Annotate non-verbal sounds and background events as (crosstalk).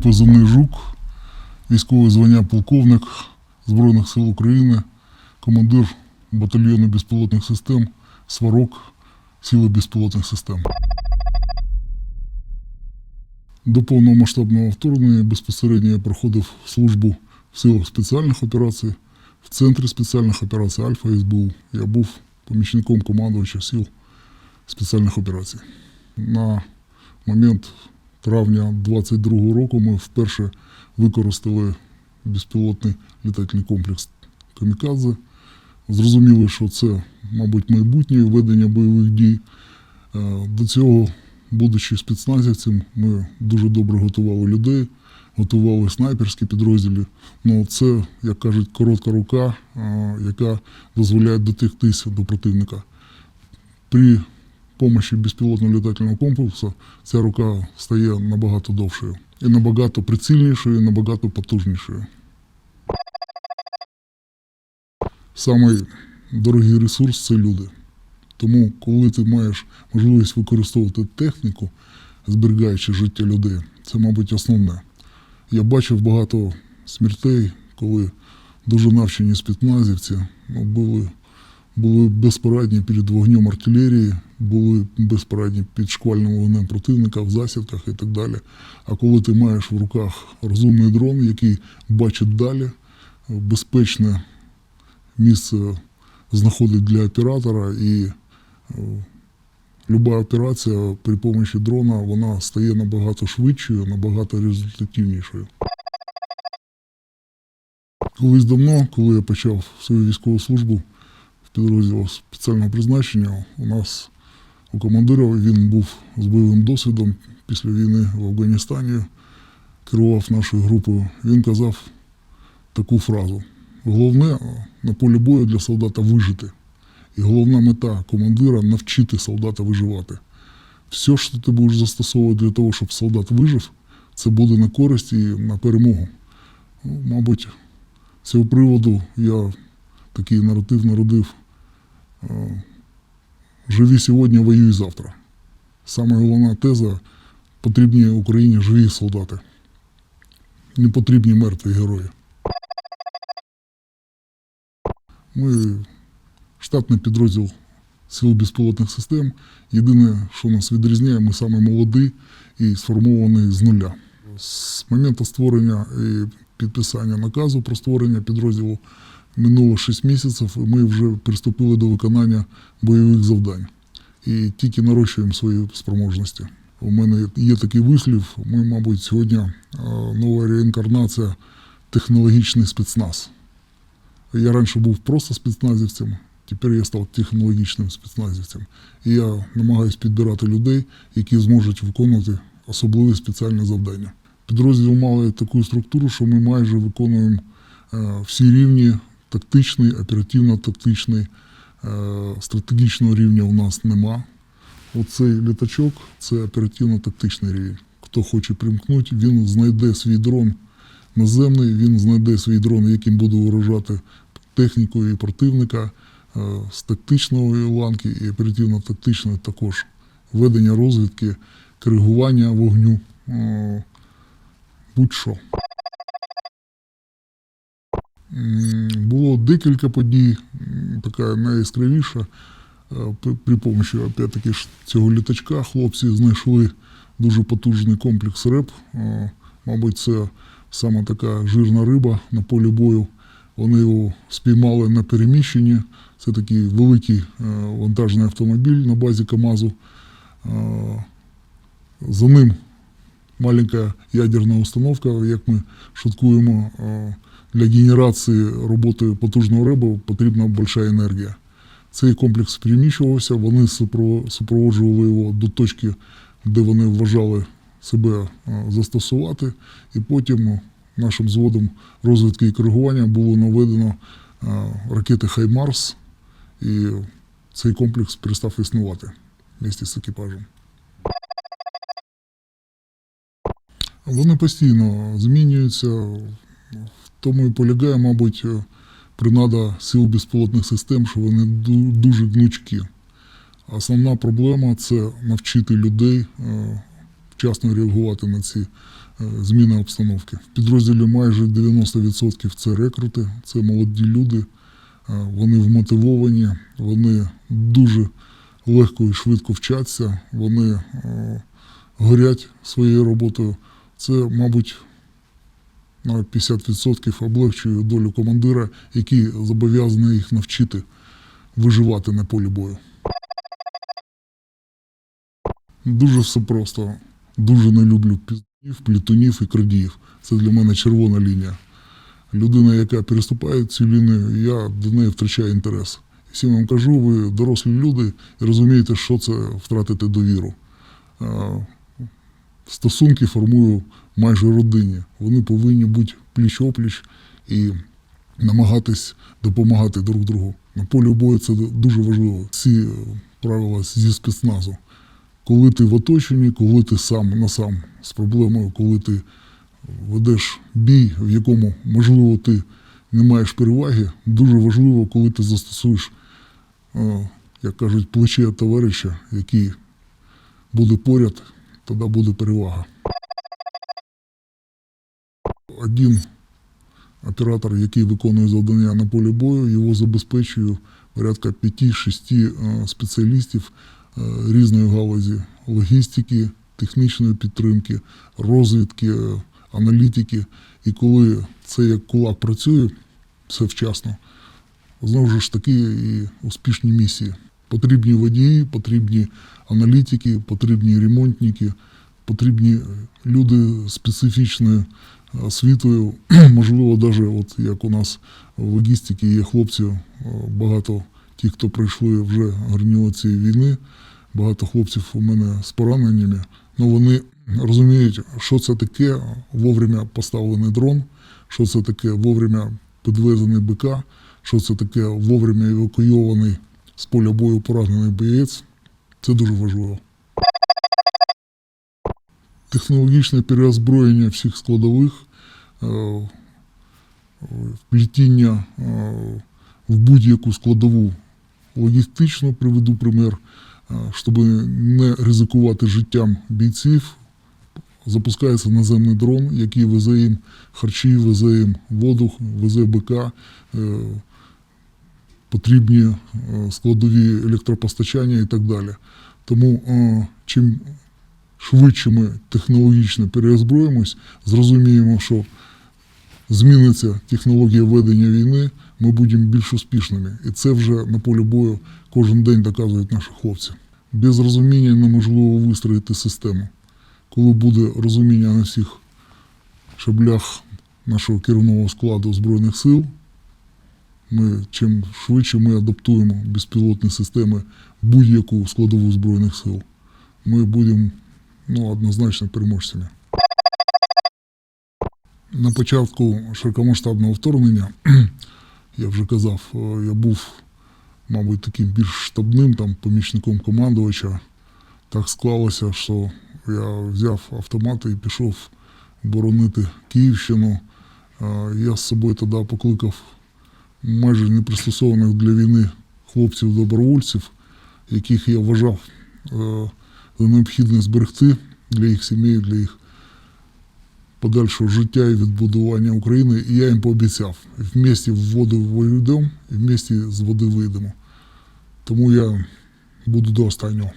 позивний жук, військове звання полковник Збройних сил України, командир батальйону безпілотних систем, сварок Сили безпілотних систем. До повномасштабного вторгнення безпосередньо я проходив службу в силах спеціальних операцій, в центрі спеціальних операцій Альфа СБУ. Я був помічником командувача сил спеціальних операцій. На момент травня 22 року ми вперше використали безпілотний літательний комплекс Камікадзе. Зрозуміли, що це, мабуть, майбутнє ведення бойових дій. Е, До цього, будучи спецназівцем, ми дуже добре готували людей, готували снайперські підрозділи. Ну, це, як кажуть, коротка рука, е, яка дозволяє дотягтися до противника. При помощі безпілотного літательного комплексу ця рука стає набагато довшою і набагато прицільнішою, і набагато потужнішою. Самий дорогий ресурс це люди. Тому, коли ти маєш можливість використовувати техніку, зберігаючи життя людей, це, мабуть, основне. Я бачив багато смертей, коли дуже навчені спецназівці ну, були, були безпорадні перед вогнем артилерії, були безпорадні під шквальним вогнем противника в засідках і так далі. А коли ти маєш в руках розумний дрон, який бачить далі, безпечне місце знаходить для оператора і е, люба операція при помощі дрона вона стає набагато швидшою, набагато результативнішою. Колись давно, коли я почав свою військову службу в підрозділі спеціального призначення, у нас у командира він був з бойовим досвідом після війни в Афганістані, керував нашою групою. Він казав таку фразу: головне на полі бою для солдата вижити. І головна мета командира навчити солдата виживати. Все, що ти будеш застосовувати для того, щоб солдат вижив, це буде на користь і на перемогу. Ну, мабуть, з цього приводу я такий наратив народив. Е, Живі сьогодні, воюй завтра. Саме головна теза потрібні Україні живі солдати. Не потрібні мертві герої. Ми штатний підрозділ Сил безпілотних систем. Єдине, що нас відрізняє, ми саме молодий і сформований з нуля. З моменту створення і підписання наказу про створення підрозділу минуло 6 місяців, і ми вже приступили до виконання бойових завдань. І тільки нарощуємо свої спроможності. У мене є такий вислів. Ми, мабуть, сьогодні е, нова реінкарнація технологічний спецназ. Я раніше був просто спецназівцем, тепер я став технологічним спецназівцем. І я намагаюся підбирати людей, які зможуть виконувати особливі спеціальні завдання. Підрозділ мали таку структуру, що ми майже виконуємо е, всі рівні тактичний, оперативно-тактичний, е, стратегічного рівня у нас нема. Оцей літачок це оперативно-тактичний рівень. Хто хоче примкнути, він знайде свій дрон наземний, він знайде свій дрон, яким буде виражати техніку і противника е, з тактичної ланки і оперативно-тактичної також. Ведення розвідки, коригування вогню, е, будь-що. Було декілька подій, така найяскравіша. Е, При, помощі опять-таки цього літачка хлопці знайшли дуже потужний комплекс РЕП. Мабуть, це саме така жирна риба на полі бою. Вони його спіймали на переміщенні. Це такий великий е, вантажний автомобіль на базі КАМАЗу. Е, За ним маленька ядерна установка, як ми шуткуємо, для генерації роботи потужного риба потрібна велика енергія. Цей комплекс переміщувався, вони супроводжували його до точки, де вони вважали себе е, застосувати, і потім нашим зводом розвідки і коригування було наведено е, ракети Хаймарс, і цей комплекс перестав існувати місті з екіпажем. Вони постійно змінюються, тому і полягає, мабуть, е, принада сил безпілотних систем, що вони дуже гнучкі. Основна проблема це навчити людей е, вчасно реагувати на ці е, зміна обстановки. В підрозділі майже 90% це рекрути, це молоді люди. Вони вмотивовані, вони дуже легко і швидко вчаться, вони горять своєю роботою. Це, мабуть, на 50% облегчує долю командира, який зобов'язаний їх навчити виживати на полі бою. Дуже все просто. Дуже не люблю піздів, плітунів і крадіїв. Це для мене червона лінія. Людина, яка переступає цю лінію, я до неї втрачаю інтерес. Всім вам кажу, ви дорослі люди і розумієте, що це втратити довіру. Е, Стосунки формую майже родині. Вони повинні бути пліч-опліч і намагатись допомагати друг другу. На полі бою це дуже важливо. Ці е, правила зі спецназу. Коли ти в оточенні, коли ти сам на сам з проблемою, коли ти ведеш бій, в якому, можливо, ти не маєш переваги, дуже важливо, коли ти застосуєш, е, як кажуть, плече товариша, який буде поряд, тоді буде перевага. Один оператор, який виконує завдання на полі бою, його забезпечує порядка 5-6 спеціалістів е, різної галузі логістики, технічної підтримки, розвідки, е, аналітики. І коли це як кулак працює, все вчасно, знову ж таки і успішні місії. Потрібні водії, потрібні аналітики, потрібні ремонтники, потрібні люди з освітою. (clears throat) Можливо, навіть от як у нас в логістиці є хлопці, е, багато ті, хто пройшли вже граніо цієї війни, багато хлопців у мене з пораненнями. Ну вони розуміють, що це таке вовремя поставлений дрон, що це таке вовремя підвезений БК, що це таке вовремя евакуйований з поля бою поранений боєць. Це дуже важливо. Технологічне переозброєння всіх складових, вплітіння е, в будь-яку складову логістично приведу примір, е, щоб не ризикувати життям бійців. Запускається наземний дрон, який везе їм харчі, везе їм воду, везе БК, е, потрібні е, складові електропостачання і так далі. Тому чим швидше ми технологічно переозброїмось, зрозуміємо, що зміниться технологія ведення війни, ми будемо більш успішними. І це вже на полі бою кожен день доказують наші хлопці. Без розуміння неможливо вистроїти систему. Коли буде розуміння на всіх шаблях нашого керівного складу Збройних сил, ми чим швидше ми адаптуємо безпілотні системи будь-яку складову Збройних сил, ми будемо ну, однозначно переможцями. На початку широкомасштабного вторгнення, (clears throat) я вже казав, е, я був, мабуть, таким більш штабним там, помічником командувача. Так склалося, що я взяв автомат і пішов боронити Київщину. Е, Я з собою тоді покликав майже непристосованих для війни хлопців-добровольців, яких я вважав е, необхідне зберегти для їх сімей, для їх подальшого життя і відбудування України. І я їм пообіцяв, в місті в воду вийдемо, і в місті з води вийдемо. Тому я буду до останнього.